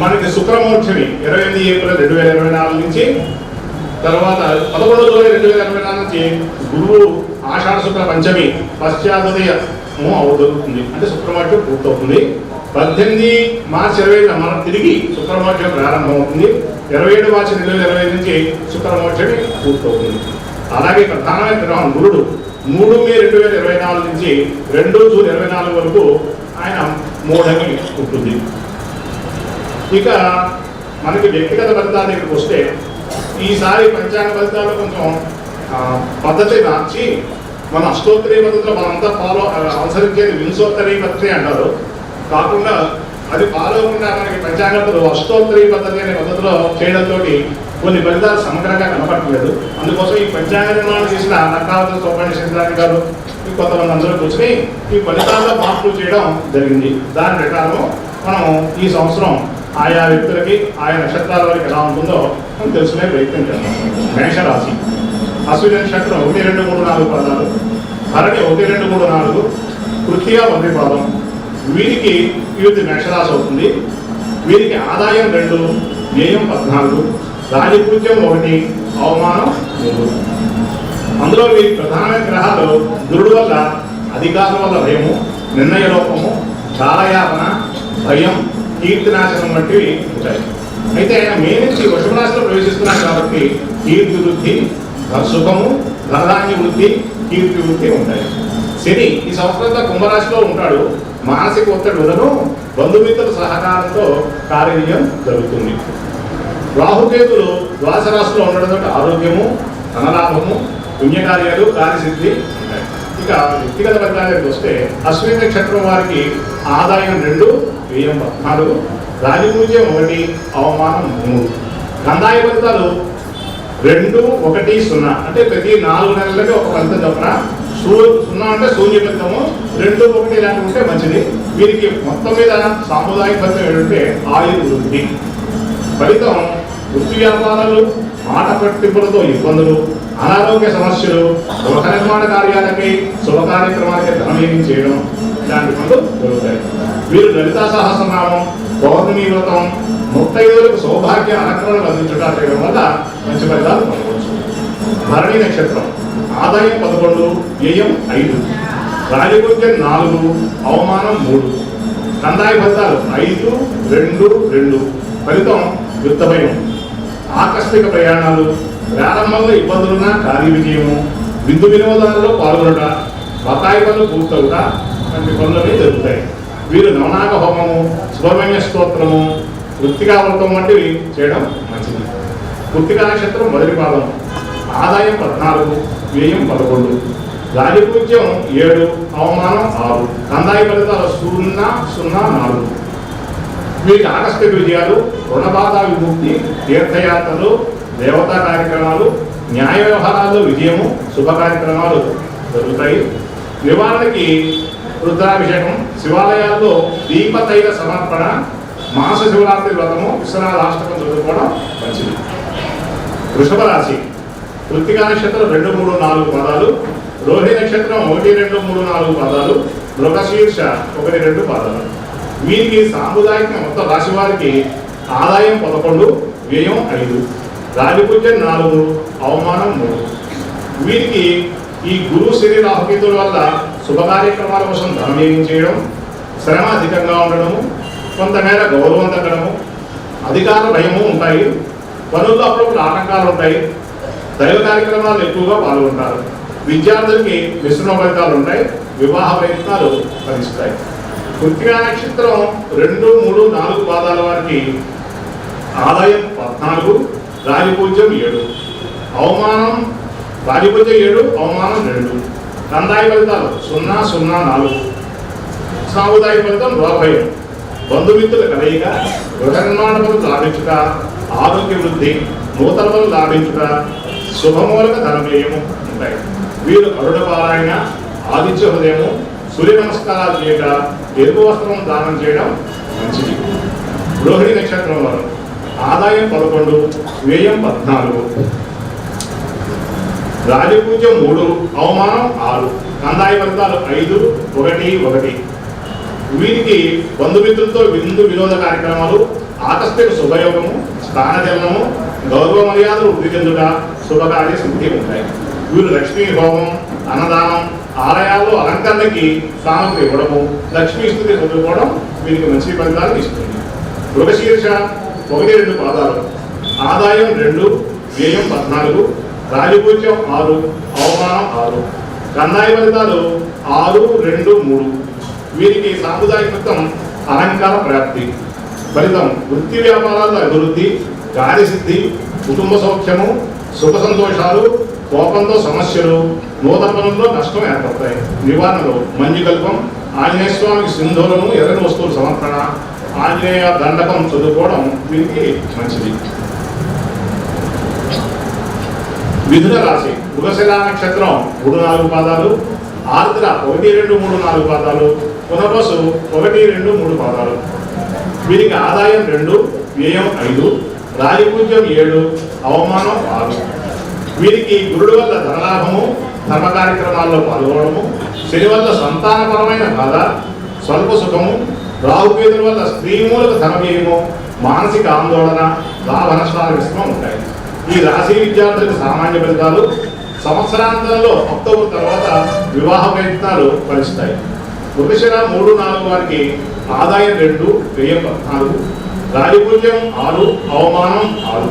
మనకి శుక్రమోక్షమి ఇరవై ఎనిమిది ఏప్రిల్ రెండు వేల ఇరవై నాలుగు నుంచి తర్వాత పదకొండు జూలై రెండు వేల ఇరవై నాలుగు నుంచి గురువు ఆషాఢ శుక్ల పంచమి పశ్చాత్తము అవుతుంది అంటే శుక్రమోక్షం పూర్తవుతుంది. పద్దెనిమిది మార్చి ఇరవై ఏడు మనం తిరిగి శుక్రమోక్షం ప్రారంభమవుతుంది. ఇరవై ఏడు మార్చి రెండు వేల ఇరవై నుంచి శుక్రమోక్షమి పూర్తవుతుంది. అలాగే ప్రధానమైన గ్రహం గురుడు మూడు మే రెండు వేల ఇరవై నాలుగు నుంచి రెండు జూన్ ఇరవై నాలుగు వరకు ఆయన మూఢమి ఉంటుంది. ఇక మనకి వ్యక్తిగత ఫలితాల దగ్గరికి వస్తే ఈసారి పంచాంగ ఫలితాలు కొంచెం పద్ధతి మార్చి మన అష్టోత్తరీ పద్ధతిలో మనంతా ఫాలో అనుసరించేది వింశోత్తరీ పద్ధతి అంటారు. కాకుండా అది ఫాలో అవ్వకుండా మనకి పంచాంగంలో అష్టోత్తరీ పద్ధతి అనే పద్ధతిలో చేయడంతో కొన్ని ఫలితాలు సమగ్రంగా కనపడలేదు అందుకోసం ఈ పంచాంగ నిర్మాణం చేసిన నక్కావతి సోపాని చంద్రాని గారు ఈ కొంతమంది అందరూ కూర్చొని ఈ ఫలితాల్లో మార్పులు చేయడం జరిగింది. దాని ప్రకారం మనం ఈ సంవత్సరం ఆయా వ్యక్తులకి ఆయా నక్షత్రాల వారికి ఎలా ఉంటుందో మనం తెలుసుకునే ప్రయత్నం చేస్తాం మేషరాశి అశ్విని నక్షత్రం ఒకటి రెండు మూడు నాలుగు పదాలు. భరణి ఒకటి రెండు మూడు నాలుగు. కృతిగా ఒకటి పాదం. వీరికి వీరికి మేషరాశి అవుతుంది. వీరికి ఆదాయం రెండు వ్యయం పద్నాలుగు. రాజపూజ్యం ఒకటి అవమానం మూడు. అందులో వీరి ప్రధానమైన గ్రహాలు గురుడు వల్ల అధికారం వల్ల భయము నిర్ణయ లోపము కాలయాపన భయం కీర్తినాశనం వంటివి ఉంటాయి. అయితే ఆయన మే నుంచి వృషభ రాశిలో కాబట్టి కీర్తి వృద్ధి సుఖము ధనధాన్య వృద్ధి కీర్తి వృద్ధి ఉంటాయి. శని ఈ సంవత్సరంతో కుంభరాశిలో ఉంటాడు. మానసిక ఒత్తిడి వదను బంధుమిత్రుల సహకారంతో కార్యనియం జరుగుతుంది. రాహుకేతులు ద్వాదశ రాశిలో ఉండడంతో ఆరోగ్యము ధనలాభము పుణ్యకార్యాలు కార్యసిద్ధి ఉంటాయి. ఇక వ్యక్తిగత వర్గాలకు వస్తే అశ్విని నక్షత్రం వారికి ఆదాయం రెండు వ్యయం పద్నాలుగు రాజపూజ్యం ఒకటి అవమానం మూడు. కందాయ ఫలితాలు రెండు ఒకటి సున్నా. అంటే ప్రతి నాలుగు నెలలకి ఒక ఫలితం చొప్పున సూ సున్నా అంటే శూన్య ఫలితము రెండు ఒకటి ఇలాంటి ఉంటే మంచిది. వీరికి మొత్తం మీద సాముదాయ ఫలితం ఏంటంటే ఆయుర్ వృద్ధి ఫలితం వృత్తి వ్యాపారాలు మాట పట్టింపులతో ఇబ్బందులు అనారోగ్య సమస్యలు గృహ నిర్మాణ కార్యాలకి శుభ కార్యక్రమాలకి ధనమేమి చేయడం ఇలాంటి పనులు జరుగుతాయి. వీరు లలితా సహస్రనామం పౌర్ణమి వ్రతం ముత్తైదులకు సౌభాగ్య అలంకరణలు అందించడం చేయడం వల్ల మంచి ఫలితాలు పొందవచ్చు. భరణి నక్షత్రం ఆదాయం పదకొండు వ్యయం ఐదు రాజపూజ్యం నాలుగు అవమానం మూడు కందాయ ఫలితాలు ఐదు రెండు రెండు ఫలితం యుద్ధభయం ఆకస్మిక ప్రయాణాలు ప్రారంభంలో ఇబ్బందులున్న కార్య విజయము విందు వినోదాలలో పాల్గొనట బకాయి పనులు పూర్తవుట వంటి పనులన్నీ జరుగుతాయి. వీరు నవనాగ హోమము సుబ్రహ్మణ్య స్తోత్రము వృత్తికా వ్రతం వంటివి చేయడం మంచిది. వృత్తికా నక్షత్రం మొదటి పాదం ఆదాయం పద్నాలుగు వ్యయం పదకొండు. రాజపూజ్యం ఏడు అవమానం ఆరు. కందాయ ఫలితాలు సున్నా సున్నా నాలుగు. వీరికి ఆకస్మిక విజయాలు రుణబాధ విముక్తి తీర్థయాత్రలు దేవతా కార్యక్రమాలు న్యాయ వ్యవహారాల్లో విజయము శుభ కార్యక్రమాలు జరుగుతాయి. నివారణకి రుద్రాభిషేకం శివాలయాల్లో దీపతైల సమర్పణ మాస శివరాత్రి వ్రతము విశ్వనాథాష్టకం చదువుకోవడం మంచిది. వృషభ రాశి కృత్తికా నక్షత్రం రెండు మూడు నాలుగు పదాలు రోహిణి నక్షత్రం ఒకటి రెండు మూడు నాలుగు పదాలు మృగశీర్ష ఒకటి రెండు పదాలు. వీరికి సాంప్రదాయక మొత్తం రాశి వారికి ఆదాయం పదకొండు వ్యయం ఐదు. రాజపూజ్యం నాలుగు అవమానం మూడు. వీరికి ఈ గురు శని రాహుకేతుల వల్ల శుభ కార్యక్రమాల కోసం ధనం చేయడం శ్రమ అధికంగా ఉండడము కొంతమేర గౌరవం తగ్గడము అధికార భయము ఉంటాయి పనుల్లో అప్పుడప్పుడు ఆటంకాలు ఉంటాయి దైవ కార్యక్రమాలు ఎక్కువగా పాల్గొంటారు. విద్యార్థులకి మిశ్రమ ఫలితాలు ఉంటాయి వివాహ ప్రయత్నాలు ఫలిస్తాయి. కృతికా నక్షత్రం రెండు మూడు నాలుగు పాదాల వారికి ఆదాయం పద్నాలుగు రాజపూజ్యం ఏడు. అవమానం రాజపూజ్యం ఏడు అవమానం రెండు. కందాయ ఫలితాలు సున్నా సున్నా నాలుగు. సాముదాయ ఫలితం రోగభయం బంధుమిత్రుల కలయిక గృహనిర్మాణములు లాభించుట ఆరోగ్య వృద్ధి నూతన పనులు లాభించుట శుభమూలక ధనవ్యయము ఉంటాయి. వీరు అరుణ పారాయణ ఆదిత్య హృదయము సూర్య నమస్కారాలు చేయట ఎరుపు వస్త్రం దానం చేయడం మంచిది. రోహిణి నక్షత్రం వారు ఆదాయం పదకొండు వ్యయం పద్నాలుగు. రాజపూజ్యం మూడు అవమానం ఆరు కందాయ వర్గాలు ఐదు ఒకటి ఒకటి. వీరికి బంధుమిత్రులతో విందు వినోద కార్యక్రమాలు ఆకస్మిక శుభయోగము స్థానజలనము గౌరవ మర్యాదలు వృద్ధి చెందుట శుభకార్య సిద్ధి ఉంటాయి. వీరు లక్ష్మీ హోమం అన్నదానం ఆలయాల్లో అలంకరణకి సామగ్రి ఇవ్వడము లక్ష్మీ స్థితి చదువుకోవడం వీరికి మంచి ఫలితాలు ఇస్తుంది. మృగశీర్ష ఒకటి రెండు పాదాలు. ఆదాయం రెండు వ్యయం పద్నాలుగు రాజపూజ్యం ఆరు అవమానం ఆరు కన్నాయి ఫలితాలు ఆరు రెండు మూడు. వీరికి సాంప్రదాయకృతం అలంకార ప్రాప్తి. ఫలితం వృత్తి వ్యాపారాల అభివృద్ధి కార్యసిద్ధి కుటుంబ సౌఖ్యము సుఖ సంతోషాలు కోపంతో సమస్యలు నూతన పనుల్లో నష్టం ఏర్పడతాయి. నివారణలో మంజుకల్పం ఆంజనేయ స్వామికి సింధూరము ఎర్రని వస్తువుల సమర్పణ ఆంజనేయ దండకం చదువుకోవడం వీరికి మంచిది. విధుల రాశి మృగశిలా నక్షత్రం మూడు నాలుగు పాదాలు ఆర్ద్ర ఒకటి రెండు మూడు నాలుగు పాదాలు పునర్వసు ఒకటి రెండు మూడు పాదాలు. వీరికి ఆదాయం రెండు వ్యయం ఐదు రాజపూజ్యం ఏడు అవమానం ఆరు. వీరికి గురుడు వల్ల ధనలాభము ధర్మ కార్యక్రమాల్లో పాల్గొనడము శని వల్ల సంతానపరమైన బాధ స్వల్ప సుఖము రాహుకేతుల వల్ల స్త్రీ మూలక మానసిక ఆందోళన లాభ నష్టాల విషయం ఉంటాయి. ఈ రాశి విద్యార్థులకు సామాన్య ఫలితాలు సంవత్సరాంతంలో అక్టోబర్ తర్వాత వివాహ ప్రయత్నాలు ఫలిస్తాయి. వృషర మూడు నాలుగు వారికి ఆదాయం రెండు వ్యయం పద్నాలుగు రాజపూజ్యం ఆరు అవమానం ఆరు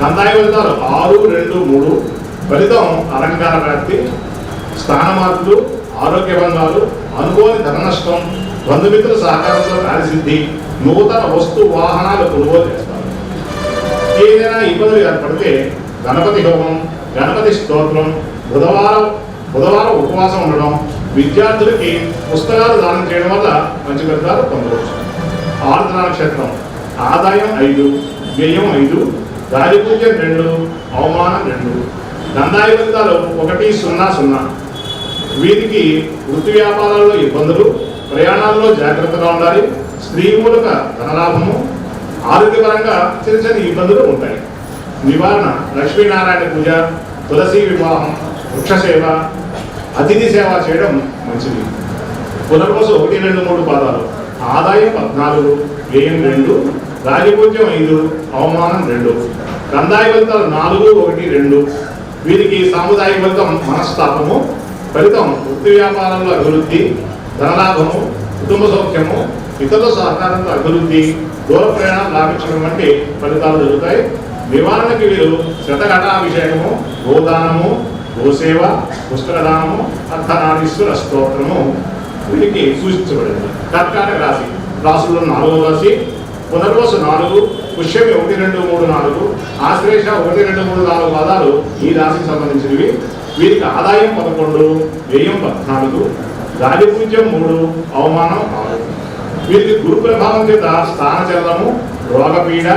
కందాయ ఫలితాలు ఆరు రెండు మూడు ఫలితం అలంకార ప్రాప్తి స్థాన మార్పులు ఆరోగ్య బంధాలు అనుకోని ధన నష్టం బంధుమిత్రుల సహకారంతో కార్యసిద్ధి నూతన వస్తు వాహనాలు కొనుగోలు చేస్తారు. ఏదైనా ఇబ్బందులు ఏర్పడితే గణపతి హోమం గణపతి స్తోత్రం బుధవారం బుధవారం ఉపవాసం ఉండడం విద్యార్థులకి పుస్తకాలు దానం చేయడం వల్ల మంచి ఫలితాలు పొందవచ్చు. ఆర్ద్ర నక్షత్రం ఆదాయం ఐదు వ్యయం ఐదు రాజపూజ్యం రెండు అవమానం రెండు దండాయి ఫలితాలు ఒకటి సున్నా సున్నా. వీరికి వృత్తి వ్యాపారాల్లో ఇబ్బందులు ప్రయాణాల్లో జాగ్రత్తగా ఉండాలి. స్త్రీ మూలక ధనలాభము ఆరోగ్యపరంగా చిన్న చిన్న ఇబ్బందులు ఉంటాయి. నివారణ లక్ష్మీనారాయణ పూజ తులసి వివాహం వృక్ష సేవ అతిథి సేవ చేయడం మంచిది. పునర్వసు ఒకటి రెండు మూడు పాదాలు ఆదాయం పద్నాలుగు వ్యయం రెండు రాజపూజ్యం ఐదు అవమానం రెండు కందాయ ఫలితాలు నాలుగు ఒకటి రెండు వీరికి సాముదాయ ఫలితం మనస్తాపము ఫలితం వృత్తి వ్యాపారంలో అభివృద్ధి ధనలాభము కుటుంబ సౌఖ్యము ఇతరుల సహకారంతో అభివృద్ధి దూర ప్రయాణం లాభించడం వంటి ఫలితాలు జరుగుతాయి. నివారణకి వీరు శతఘటాభిషేకము గోదానము గోసేవ పుస్తకదానము అర్థనారీశ్వర స్తోత్రము వీరికి సూచించబడింది. కర్కాటక రాశి రాసుల్లో నాలుగో రాశి పునర్వసు నాలుగు పుష్యమి ఒకటి రెండు మూడు నాలుగు ఆశ్లేష ఒకటి రెండు మూడు నాలుగు పదాలు ఈ రాశికి సంబంధించినవి. వీరికి ఆదాయం పదకొండు వ్యయం పద్నాలుగు రాజపూజ్యం మూడు అవమానం వీరికి గురు ప్రభావం చేత స్థానచలనము రోగపీడ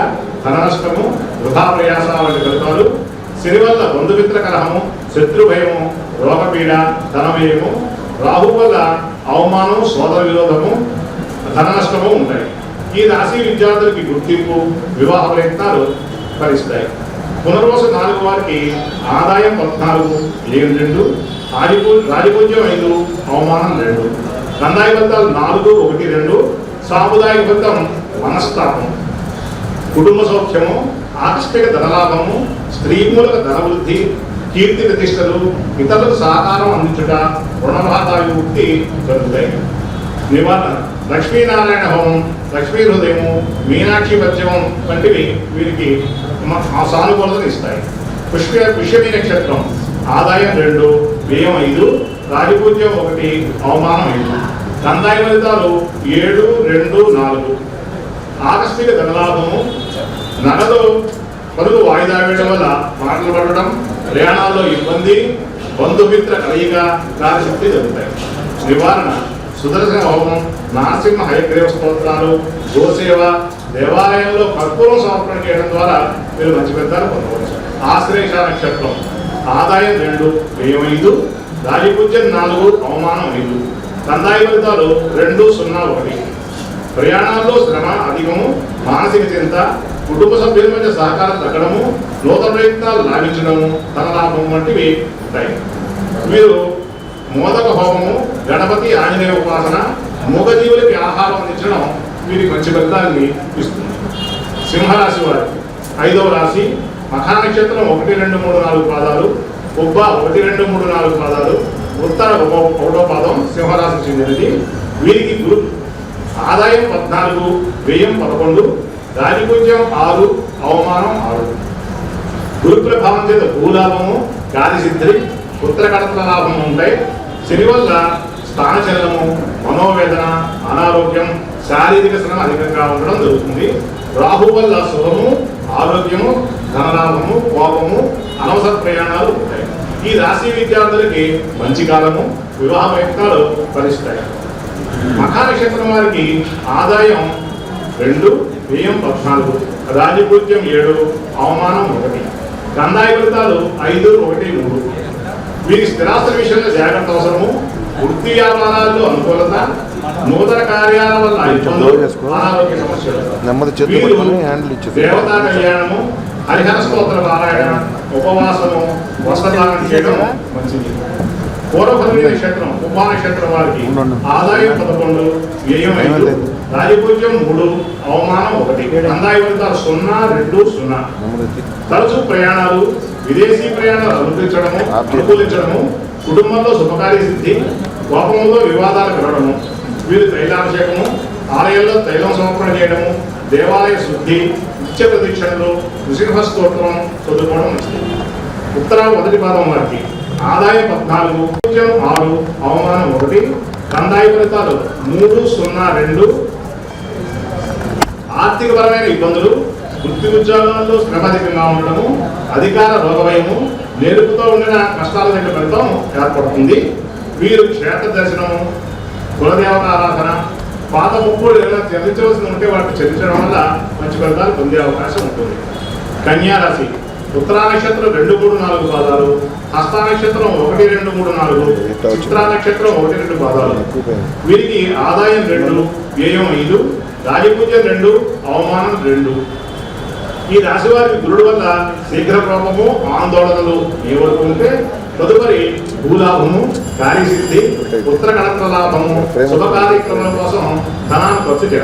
ధననష్టము వృధా ప్రయాస వంటి ఫలితాలు. శని వల్ల బంధుమిత్ర కలహము శత్రు భయము రోగపీడ ధనవ్యయము రాహు వల్ల అవమానం సోదర విరోధము ధననష్టము ఉంటాయి. ఈ రాశి విద్యార్థులకి గుర్తింపు వివాహ ప్రయత్నాలు ఫలిస్తాయి. పునర్వసు నాలుగు వారికి ఆదాయం పద్నాలుగు లేని రెండు రాజపూ రాజపూజ్యం ఐదు అవమానం రెండు కందాయ ఫలితాలు నాలుగు ఒకటి రెండు సాముదాయ ఫలితం మనస్తాపం కుటుంబ సౌఖ్యము ఆకస్మిక ధనలాభము స్త్రీమూలక ధనవృద్ధి కీర్తి ప్రతిష్టలు ఇతరులకు సహకారం అందించుట రుణభాతా విముక్తి జరుగుతాయి. నివారణ. లక్ష్మీనారాయణ హోమం లక్ష్మీ హృదయము మీనాక్షి పద్యమం వంటివి వీరికి ఆ సానుకూలతను ఇస్తాయి. పుష్ప పుష్యమీ నక్షత్రం ఆదాయం రెండు వ్యయం ఐదు రాజపూజ్యం ఒకటి అవమానం ఐదు. కందాయ ఫలితాలు ఏడు రెండు నాలుగు. ఆకస్మిక ధనలాభము నగదు పనులు వాయిదా వేయడం వల్ల మాటలు పడడం ప్రయాణాల్లో ఇబ్బంది బంధుమిత్ర కలయిక కార్యశక్తి జరుగుతాయి. నివారణ. సుదర్శన హోమం నారసింహ హయగ్రీవ స్తోత్రాలు గోసేవ దేవాలయంలో కర్పూరం సమర్పణ చేయడం ద్వారా మీరు మంచి పెద్దాలు పొందవచ్చు. ఆశ్రేష నక్షత్రం ఆదాయం రెండు వ్యయం ఐదు రాజపూజ్యం నాలుగు అవమానం ఐదు కందాయ ఫలితాలు రెండు సున్నా ఒకటి. ప్రయాణాల్లో శ్రమ అధికము మానసిక చింత కుటుంబ సభ్యుల మధ్య సహకారం తగ్గడము నూతన ప్రయత్నాలు లాభించడము ధన లాభం వంటివి ఉంటాయి. మీరు మోదక హోమము గణపతి ఆంజనేయ ఉపాసన మూగజీవులకి ఆహారం అందించడం వీరికి మంచి ఫలితాన్ని ఇస్తుంది. సింహరాశి వారికి ఐదవ రాశి మఖానక్షత్రం ఒకటి రెండు మూడు నాలుగు పాదాలు ఉబ్బ ఒకటి రెండు మూడు నాలుగు పాదాలు ఉత్తర ఒకటో పాదం సింహరాశికి చెందినది. వీరికి గురు ఆదాయం పద్నాలుగు వ్యయం పదకొండు రాజపూజ్యం ఆరు అవమానం ఆరు. గురు ప్రభావం చేత భూలాభము కార్యసిద్ధి పుత్ర కడతల లాభం ఉంటాయి. శని వల్ల స్థానచలనము మనోవేదన అనారోగ్యం శారీరక శ్రమ అధికంగా ఉండడం జరుగుతుంది. రాహు వల్ల శుభము ఆరోగ్యము ధనలాభము కోపము అనవసర ప్రయాణాలు ఉంటాయి. ఈ రాశి విద్యార్థులకి మంచి కాలము వివాహ ప్రయత్నాలు ఫలిస్తాయి. మఖానక్షత్రం వారికి ఆదాయం రెండు వ్యయం పద్నాలుగు రాజపూజ్యం ఏడు అవమానం ఒకటి కందాయ ఫలితాలు ఐదు ఒకటి మూడు. వీరి స్థిరాస్తుల విషయంలో జాగ్రత్త అవసరము వృత్తి వ్యాపారాల్లో అనుకూలత నూతన కార్యాల వల్ల అనారోగ్య సమస్యలు. దేవతా కళ్యాణము హరిహర స్తోత్ర పారాయణ ఉపవాసము వస్త్రదానం చేయడం మంచిది పూర్వభద్రి నక్షత్రం ఉపా నక్షత్రం వారికి. ఆదాయం పదకొండు వ్యయం ఐదు. రాజపూజ్యం మూడు అవమానం ఒకటి. ఫలితాలు సున్నా రెండు సున్నా. తరచూ ప్రయాణాలు విదేశీ ప్రయాణాలు ఆప్యాయత. అనుకూలించడము కుటుంబంలో శుభకార్య సిద్ధి కోపంలో వివాదాలు పెరగడము వీరు తైలాభిషేకము ఆలయంలో తైలం సమర్పణ చేయడము దేవాలయ శుద్ధి నిత్య ప్రదక్షిణలు నృసింహ స్తోత్రం చదువుకోవడం మంచిది. ఉత్తర మొదటి పాదం వారికి. ఆదాయం పద్నాలుగు ఆరు అవమానం ఒకటి కందాయ ఫలితాలు మూడు సున్నా రెండు ఆర్థికపరమైన ఇబ్బందులు వృత్తి ఉద్యోగాల్లో శ్రమ అధికంగా ఉండడము అధికార రోగభయము నేర్పుతో ఉండిన కష్టాల దగ్గర ఫలితం ఏర్పడుతుంది. వీరు క్షేత్ర దర్శనము కులదేవత ఆరాధన పాత ముక్కులు ఏదైనా చెల్లించవలసి ఉంటే వాటిని చెల్లించడం వల్ల మంచి ఫలితాలు పొందే అవకాశం ఉంటుంది. కన్యారాశి ఉత్తరా నక్షత్రం రెండు మూడు నాలుగు పాదాలు హస్త నక్షత్రం ఒకటి రెండు మూడు నాలుగు చిత్రా నక్షత్రం ఒకటి రెండు పాదాలు. వీరికి ఆదాయం రెండు వ్యయం ఐదు రాజపూజ్యం రెండు అవమానం రెండు. ఈ రాశి వారికి గురుడు వల్ల శీఘ్ర కోపము ఆందోళనలు ఏ వరకు ఉంటే తదుపరి భూలాభము కార్యసిద్ధి ఉత్తర కడత్ర లాభము శుభ కార్యక్రమాల కోసం ధనాన్ని ఖర్చు చేస్తారు.